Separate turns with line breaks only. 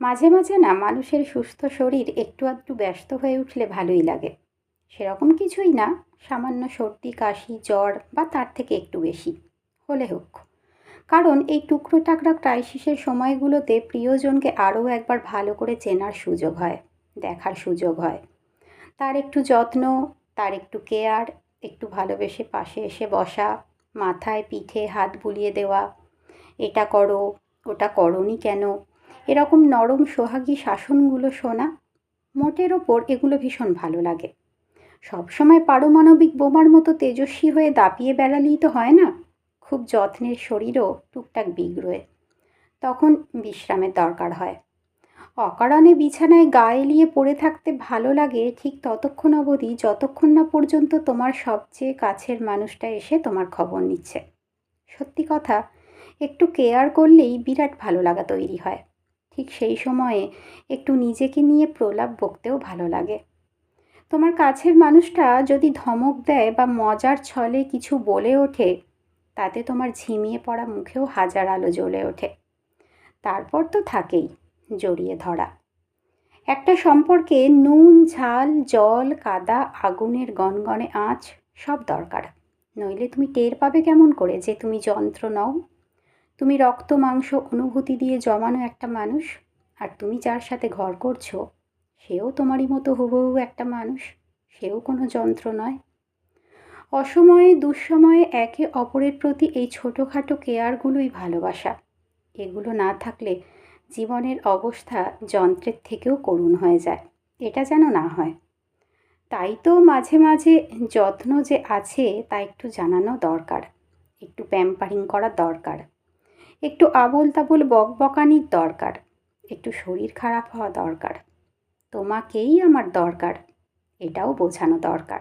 মাঝে মাঝে না মানুষের সুস্থ শরীর একটু আধটু ব্যস্ত হয়ে উঠলে ভালোই লাগে। সেরকম কিছুই না, সামান্য সর্দি, কাশি, জ্বর বা তার থেকে একটু বেশি, হলে হোক। কারণ এই টুকরো টাকরা ক্রাইসিসের সময়গুলোতে প্রিয়জনকে আরও একবার ভালো করে চেনার সুযোগ হয়, দেখার সুযোগ হয়। তার একটু যত্ন, তার একটু কেয়ার, একটু ভালোবেসে পাশে এসে বসা, মাথায় পিঠে হাত বুলিয়ে দেওয়া, এটা করো, ওটা করনি কেন? এরকম নরম সোহাগী শাসনগুলো শোনা মোটের ওপর এগুলো ভীষণ ভালো লাগে। সবসময় পারমাণবিক বোমার মতো তেজস্বী হয়ে দাপিয়ে বেড়ালেই তো হয় না? খুব যত্নের শরীরও টুকটাক বিগ্রহে তখন বিশ্রামের দরকার হয়। অকারণে বিছানায় গা এলিয়ে পড়ে থাকতে ভালো লাগে ঠিক ততক্ষণ অবধি যতক্ষণ না পর্যন্ত তোমার সবচেয়ে কাছের মানুষটা এসে তোমার খবর নিচ্ছে। সত্যি কথা, একটু কেয়ার করলেই বিরাট ভালো লাগা তৈরি হয়। ঠিক সেই সময়ে একটু নিজেকে নিয়ে প্রলাপ বকতেও ভালো লাগে। তোমার কাছের মানুষটা যদি ধমক দেয় বা মজার ছলে কিছু বলে ওঠে, তাতে তোমার ঝিমিয়ে পড়া মুখেও হাজার আলো জ্বলে ওঠে। তারপর তো থাকেই জড়িয়ে ধরা। একটা সম্পর্কে নুন, ঝাল, জল, কাদা, আগুনের গনগনে আঁচ সব দরকার। নইলে তুমি টের পাবে কেমন করে যে তুমি যন্ত্র নও। তুমি রক্ত, মাংস, অনুভূতি দিয়ে জমানো একটা মানুষ, আর তুমি যার সাথে ঘর করছ, সেও তোমারই মতো হুবহু একটা মানুষ, সেও কোনো যন্ত্র নয়। অসময়ে, দুঃসময়ে একে অপরের প্রতি এই ছোটোখাটো কেয়ারগুলোই ভালোবাসা। এগুলো না থাকলে জীবনের অবস্থা যন্ত্রের থেকেও করুণ হয়ে যায়, এটা যেন না হয়। তাই তো মাঝে মাঝে যত্ন যে আছে তা একটু জানানো দরকার, একটু প্যাম্পারিং করা দরকার। একটু আবোল তাবোল বকবকানির দরকার। একটু শরীর খারাপ হওয়া দরকার। তোমাকেই আমার দরকার। এটাও বোঝানো দরকার।